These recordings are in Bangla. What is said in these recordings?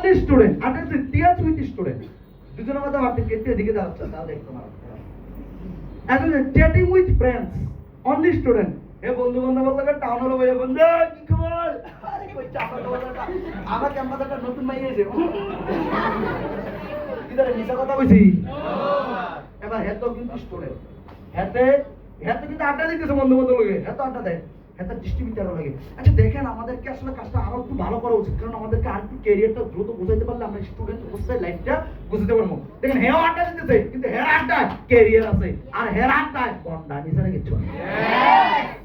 Only student tears with student দুজনের মধ্যে আপনি কেটে এদিকে দাঁড়াচ্ছে তাও দেখতে পারেন। এখন chatting with friends only student এ বন্ধু বান্ধব বলতে টাউন হলো ভাই বন্ধু, কি খবর? আমার ক্যাম্পাসে নতুন মাই এসে। ইদারে মিছা কথা কইছি এবার হেতো কিন্তু স্টুডেন্ট হেতে হেতে কিন্তু আড্ডা দিতেছে বন্ধু বান্ধব লগে হেতো আড্ডা দেয়। লাগে। আচ্ছা দেখেন আমাদেরকে আসলে কাজটা আরও একটু ভালো করা উচিত কারণ আমাদেরকে আর একটু ক্যারিয়ারটা দ্রুত বোঝাইতে পারলে আমরা স্টুডেন্ট অবস্থায় লাইফটা বুঝতে পারব। দেখেন হেও আড্ডা দিতেছে কিন্তু হের আড্ডায় ক্যারিয়ার আছে আর হের আড্ডায় বন্ডা এছাড়া কিছু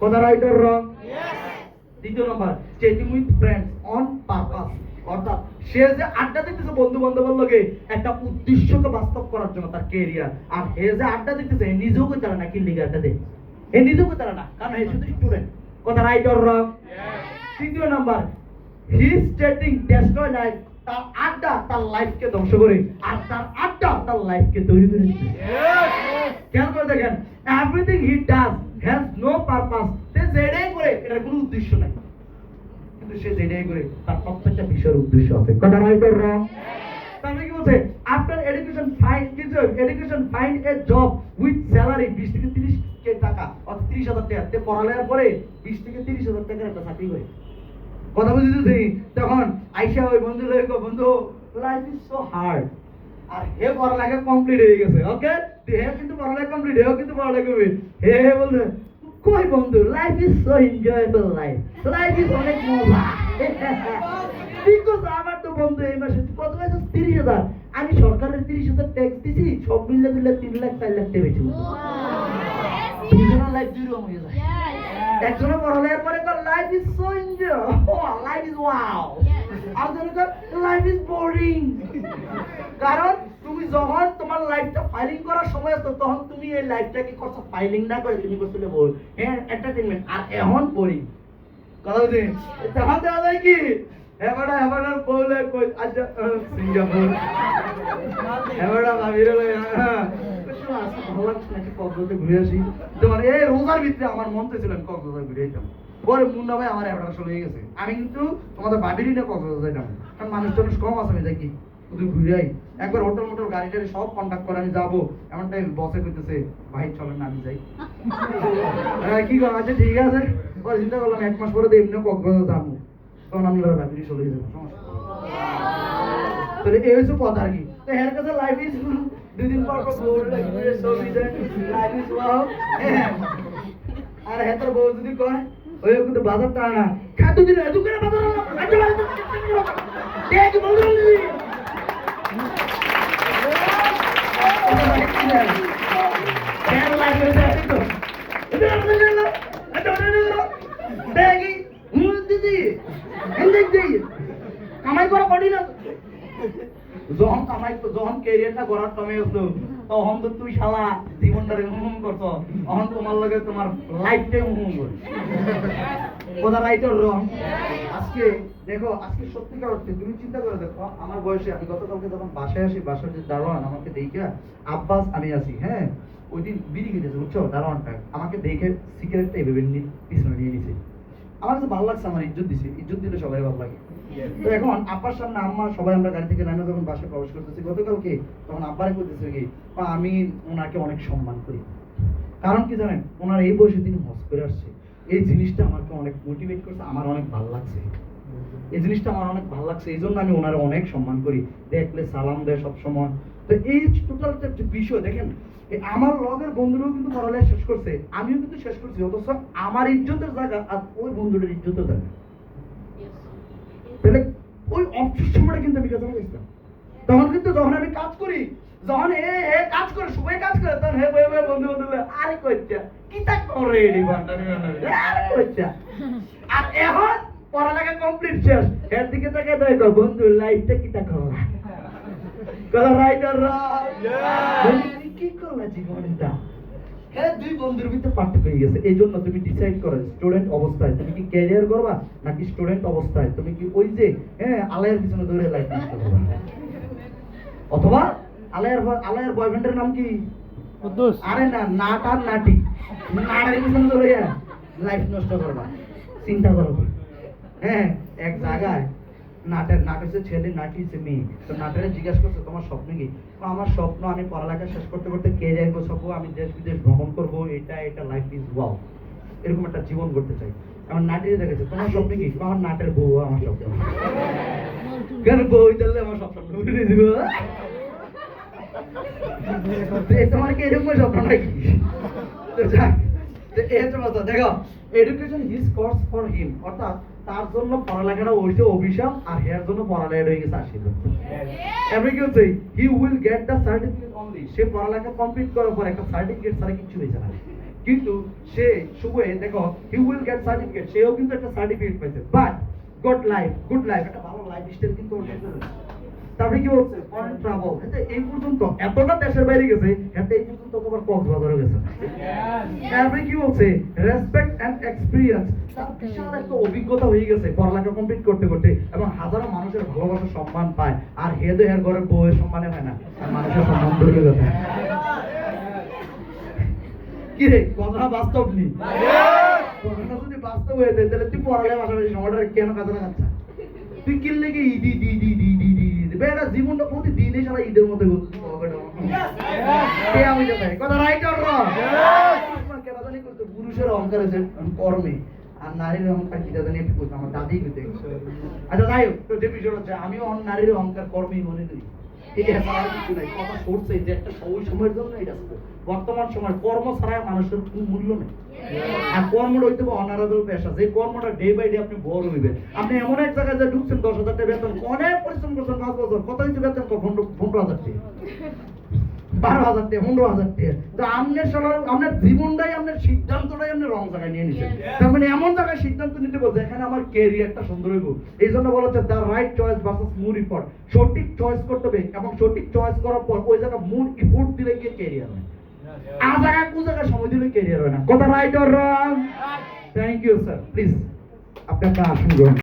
কথা রাইট অর রং? দ্বিতীয় নম্বর chatting with friends on purpose অর্থাৎ সে যে আড্ডা দিতেছে বন্ধু বান্ধবের লগে একটা উদ্দেশ্যকে বাস্তব করার জন্য তার ক্যারিয়ার আর হে যে আড্ডা দিতেছে নিজেও তারা নাকি লিগে আড্ডা দেয়? হে নিজেও তারা না কারণ হে শুধু স্টুডেন্ট কথা রাইট অর রং তৃতীয় নাম্বার হিজ চেটিং ডেস্ট্রয় লাইফ তার আড্ডা তার লাইফকে ধ্বংস করে আর তার আড্ডা তার লাইফকে তৈরি করে খেয়াল করে দেখেন everything he does has no purpose সে যেটাই করে এটার কোনো উদ্দেশ্য নাই। কিন্তু সে যেটাই করে তার প্রত্যেকটা বিষয়ের উদ্দেশ্য আছে। কথা রাইট অর রং তাহলে কি বলছে? আফটার এডুকেশন ফাইন্ড কিছু education find a job with salary বিশ থেকে তিরিশ তিরিশ হাজার টাকা। পরে বিশ থেকে তিরিশ হাজার টাকার একটা চাকরি করে। কথা তখন আইসা ওই বন্ধু বন্ধু লাইফ ইজ সো হার্ড আর হে পড়ালেখা কমপ্লিট হয়ে গেছে ওকে হে কিন্তু পড়ালেখা কমপ্লিট হেও কিন্তু পড়ালেখা করবে হে হে বলছে, কই বন্ধু life is so enjoyable life life is অনেক মজা। আমার তো বন্ধু এই মাসে কত তিরিশ হাজার। আমি সরকারের তিরিশ হাজার ট্যাক্স দিছি, সব মিলে দিলে তিন লাখ, চার লাখ টাকা দুজনের লাইফ দুই রকম হয়ে যায় একজনে পড়ালেখার পরে কর life is so enjoy life is wow আর জনে কর লাইফ ইজ বোরিং কারণ তুমি যখন তোমার লাইফটা ফাইলিং করার সময় আসতো তখন তুমি এই লাইফটাকে করছ? ফাইলিং না করে তুমি করছিলে বল হ্যাঁ এন্টারটেইনমেন্ট আর এখন বোরিং কথা বলছি? তখন দেওয়া যায় কি? এবারে এবারে বলে কই আচ্ছা সিঙ্গাপুর। এবারে ভাবিরে হ্যাঁ। ভালো লাগছে নাকি কক্সবাজার ঘুরে আসি। তোমার এই রোজার ভিতরে আমার মন চাইছিল আমি কক্সবাজার ঘুরে যেতাম পরে মুন্না ভাই আমার হয়ে গেছে। আমি কিন্তু তোমাদের না কক্সবাজার যাইতাম। কারণ মানুষ টানুষ কম আছে আমি দেখি। শুধু ঘুরে আই। একবার হোটেল মোটর গাড়ি টাড়ি সব কন্ট্যাক্ট করে আমি যাব। এমন টাইম বসে কইতেছে ভাই চলেন না আমি যাই। হ্যাঁ, কি কর আচ্ছা ঠিক আছে। পরে চিন্তা করলাম এক মাস পরে তো এমনি কক্সবাজার যাব। তখন আমি ভাবিরই চলে যাব সমস্যা তাহলে এই হচ্ছে কথা আর কি। তো কাছে লাইফ ইজ দুই দিন পর পর বউ লাগবে ছবি দেয় লাইফ ইজ ওয়াও আর হেতর বউ যদি কয় ওই কিন্তু বাজার টা না খাদ্য দিন এত করে বাজার আনলাম। আচ্ছা, বাজার তো করতে দিল। দেখ, বউ দিল। কেন লাইফ হয়েছে এত তো? এটা আমাদের জন্য। এটা আমাদের জন্য। দেখি, হুম দিদি, হুম দিদি। কামাই করা কঠিন আছে। যখন ক্যারিয়ারটা গড়ার তো তুই শালা হুম তোমার লগে তোমার লাইফটাই হুম রং। আজকে দেখো, আজকে সত্যিকার অর্থে তুমি চিন্তা করে দেখো, আমার বয়সে আমি গতকালকে যখন বাসায় আসি, বাসার যে দারোয়ান আমাকে দেখে, আব্বাস আমি আছি হ্যাঁ? ওই দিন বিড়ি খেতেছে, বুঝছ? দারোয়ানটা আমাকে দেখে সিগারেটটা এভাবে পিছনে নিয়ে নিছে। আমার কাছে ভালো লাগছে আমার ইজ্জত দিছে। ইজ্জত দিলে সবাই ভালো লাগে। তো এখন আব্বার সামনে আম্মা সবাই আমরা গাড়ি থেকে নামে যখন বাসায় প্রবেশ করতেছি গতকালকে তখন আব্বারে করতেছে কি আমি ওনাকে অনেক সম্মান করি। কারণ কি জানেন ওনার এই বয়সে তিনি হজ করে আসছে। এই জিনিসটা আমাকে অনেক মোটিভেট করছে আমার অনেক ভালো লাগছে। এই জিনিসটা আমার অনেক ভালো লাগছে এই জন্য আমি ওনার অনেক সম্মান করি। দেখলে সালাম দেয় সব সময় তো এই টোটাল একটা বিষয় দেখেন আমার লগের বন্ধুরাও কিন্তু পড়ালেখা শেষ করছে আমিও কিন্তু শেষ করছি অথচ আমার ইজ্জতের জায়গা আর ওই বন্ধুটার ইজ্জতের জায়গা। তাহলে ওই অবসর সময়টা কিন্তু আমি কাজে লাগাইছিলাম। তখন কিন্তু যখন আমি কাজ করি যখন এ হে কাজ করে সবাই কাজ করে তখন হে বই বই বন্ধু বন্ধু আরে কইছা কি তা করে রে আরে কইছা আর এখন পড়ালেখা কমপ্লিট শেষ। এর দিকে তাকে দেখো বন্ধু লাইফটা কি তা করলা কলা রাইটার কি করলা জীবনটা? হ্যাঁ দুই বন্ধুর ভিতরে পার্থক্য হয়ে গেছে। এই জন্য তুমি ডিসাইড করো স্টুডেন্ট অবস্থায় তুমি কি ক্যারিয়ার করবা নাকি স্টুডেন্ট অবস্থায়? তুমি কি ওই যে হ্যাঁ আলায়ের পিছনে দৌড়ে লাইফ নষ্ট করবা? অথবা আলায়ের ব- আলায়ের বয়ফ্রেন্ডের নাম কি? আরে না নাট আর নাটি। নাটের পিছনে দৌড়ে লাইফ নষ্ট করবা। চিন্তা করো। হ্যাঁ এক জায়গায় নাটের, নাট ছেলে, নাটি মেয়ে। তো নাটের জিজ্ঞাসা করছে, তোমার স্বপ্ন কি? আমার স্বপ্ন, আমি পড়ালেখা শেষ করতে করতে কে যাইবো সব আমি দেশ বিদেশ ভ্রমণ করব, এটা এটা লাইফ ইজ ওয়াও এরকম একটা জীবন করতে চাই। আমার নাটিরে দেখেছে, তোমার স্বপ্ন কি? আমার নাটের বউ, আমার স্বপ্ন। কেন বউ চললে আমার সব স্বপ্ন তোমার কি এরকম স্বপ্ন নাকি? তো দেখো education his course for him অর্থাৎ তার জন্য পড়ালেখাটা হইছে অভিশাপ আর হেয়ার জন্য পড়ালেখাটা হয়ে গেছে আশীর্বাদ এমনি কি হচ্ছে? He will get the certificate only সে পড়ালেখা কমপ্লিট করার পর একটা সার্টিফিকেট ছাড়া কিছু হয়েছে না। কিন্তু সে শুভে, দেখো হি উইল গেট সার্টিফিকেট সেও কিন্তু একটা সার্টিফিকেট পাইছে। But good life good life একটা ভালো লাইফ স্টাইল কিন্তু। তারপরে কি বলছে? ফরেন ট্রাভেল এতে এই পর্যন্ত এতটা দেশের বাইরে গেছে এতে এই পর্যন্ত তোমার কক্সবাজারে গেছে। তারপরে কি বলছে? রেসপেক্ট এন্ড এক্সপিরিয়েন্স তার বিশাল একটা অভিজ্ঞতা হয়ে গেছে পড়ালেখা কমপ্লিট করতে করতে এবং হাজারো মানুষের ভালোবাসা সম্মান পায়। আর হেদে হের ঘরের বউয়ের সম্মানে হয় না আর মানুষের সম্মান ধরে গেছে কি রে কথা বাস্তব নি? কথাটা যদি বাস্তব হয়ে যায় তাহলে তুই পড়ালেখা পাশাপাশি সময়টা কেন কাজে লাগাচ্ছা? তুই কিনলে কি দি বেটা প্রতি দিনে সারা ঈদের মতো যাবে কথা রাইট অর রং পুরুষের অহংকার আছে কর্মে। আর নারীর অহংকার কি জানি আমার দাদি কিন্তু আচ্ছা যাই হোক, তো যে হচ্ছে, আমিও নারীর অহংকার কর্মেই মনে করি। বর্তমান সময় কর্ম ছাড়া মানুষের কোনো মূল্য নেই। আর কর্মটা হইতে অনারেবল পেশা। যে কর্মটা ডে বাই ডে আপনি বড় হইবেন। আপনি এমন এক জায়গায় যে ঢুকছেন, দশ হাজার টাকা বেতন, অনেক পরিশ্রম করছেন পাঁচ বছর। কত হয়েছে বেতন পনেরো পনেরো হাজার টাকা। বারো হাজার টাকা পনেরো হাজার টাকা তো আপনার সবার আপনার জীবনটাই আপনার সিদ্ধান্তটাই আপনি রং জায়গায় নিয়ে নিচ্ছেন তার মানে এমন জায়গায় সিদ্ধান্ত নিতে বলছে এখানে আমার ক্যারিয়ারটা সুন্দর হইব। এই জন্য বলা হচ্ছে the right choice versus mood report সঠিক চয়েস করতে হবে এবং সঠিক চয়েস করার পর ওই জায়গায় মুড রিপোর্ট দিলে গিয়ে ক্যারিয়ার হয়। আর জায়গায় কোন জায়গায় সময় দিলে ক্যারিয়ার হয় না। কথা right or wrong thank you sir please আপনি আপনার আসন গ্রহণ